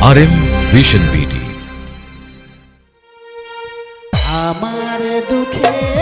আর M vision BD আমার দুঃখের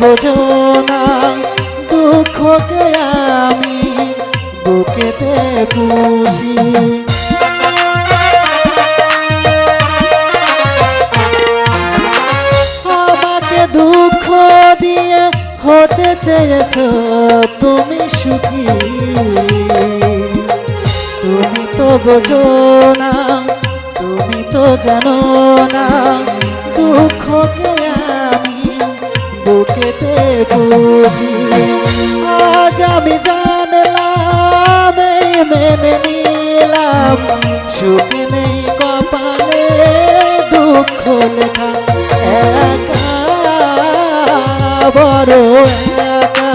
বোঝো না দুঃখকে আমি বুকেতে পুষি। আমাকে দুঃখ দিয়ে হতে চেয়েছো, তুমি সুখী। তুমি তো বোঝো না, তুমি তো জানো না সুখ নেই কপালে, দুঃখ লেখা একা, বড় একা।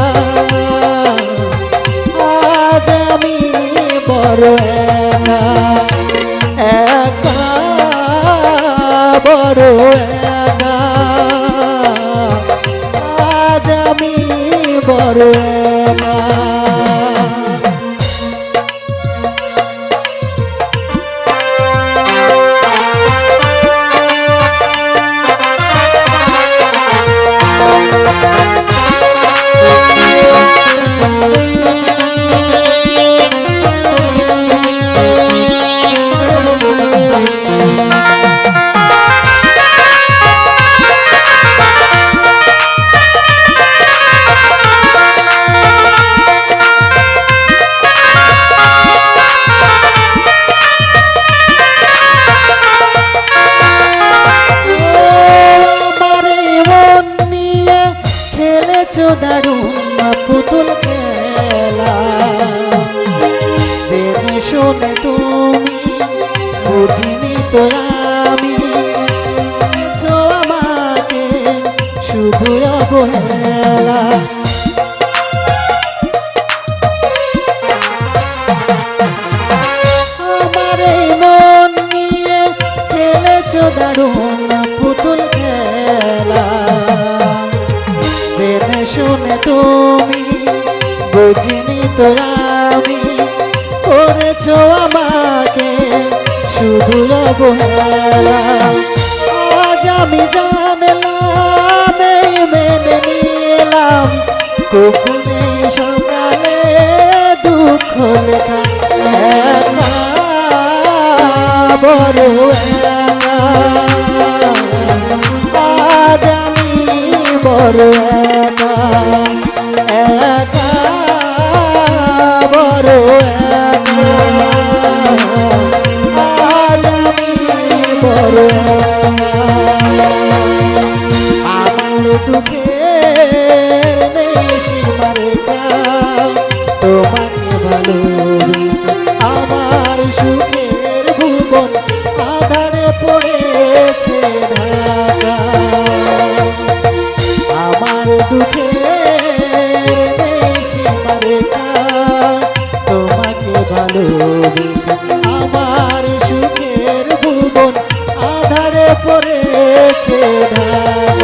আজ আমি বড় একা একা, বড় একা। আজ আমি বড় তো আমি আমাকে শুধু অবহেলা। আমার এই মন নিয়ে খেলেছো দারুণ পুতুল খেলা। জেনে শুনে তুমি বুঝিনি তো আমি। করেছ আমাকে শুধু অবহেলা আজ আমি জানলাম মেনে নিলাম। সকালে দুঃখ লেখা বড় দুঃখের নেই সীমার তোমাকে ভালোবেসে আমার সুখের ভুবন আধারে পড়েছে ঢাকা। আমার দুঃখের নেই সীমার তোমাকে ভালোবেসে আমার সুখের ভুবন আধারে পড়েছে ঢাকা।